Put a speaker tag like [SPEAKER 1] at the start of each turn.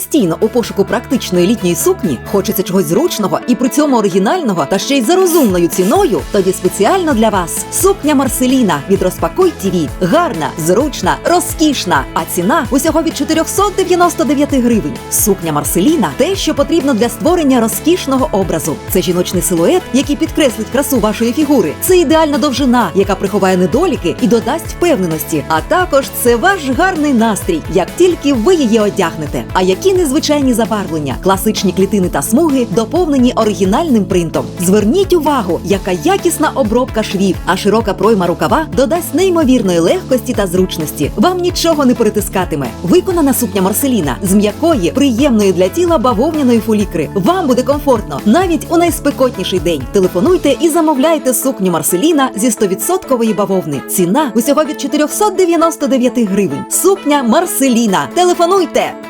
[SPEAKER 1] постійно у пошуку практичної літньої сукні, хочеться чогось зручного і при цьому оригінального та ще й за розумною ціною, тоді спеціально для вас сукня Марселіна від Розпакуй ТІВІ. Гарна, зручна, розкішна. А ціна усього від 499 гривень. Сукня Марселіна те, що потрібно для створення розкішного образу. Це жіночний силует, який підкреслить красу вашої фігури. Це ідеальна довжина, яка приховає недоліки і додасть впевненості. А також це ваш гарний настрій, як тільки ви її одягнете. А які незвичайні забарвлення, класичні клітини та смуги доповнені оригінальним принтом. Зверніть увагу, яка якісна обробка швів, а широка пройма рукава додасть неймовірної легкості та зручності. Вам нічого не перетискатиме. Виконана сукня Марселіна з м'якої, приємної для тіла бавовняної фулікри. Вам буде комфортно навіть у найспекотніший день. Телефонуйте і замовляйте сукню Марселіна зі 100% бавовни. Ціна усього від 499 гривень. Сукня Марселіна. Телефонуйте!